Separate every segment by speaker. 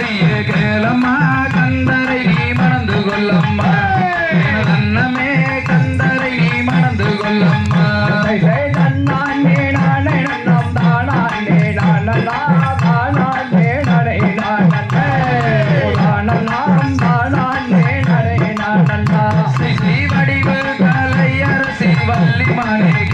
Speaker 1: கரிய கேளம்மா கந்தரை நீ மணந்து கொள்ளம்மா. அன்னமே கந்தரை நீ மணந்து கொள்ளம்மா. வள்ளி மலை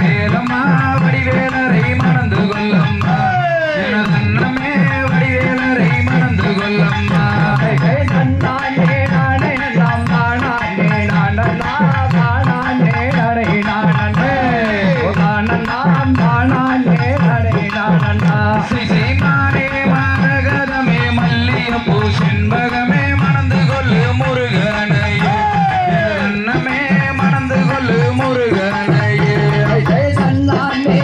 Speaker 1: செண்பகமே மணந்து கொள்ளு முருகனையே. அன்னமே மணந்து கொள்ளு முருகனையே.
Speaker 2: சந்தானே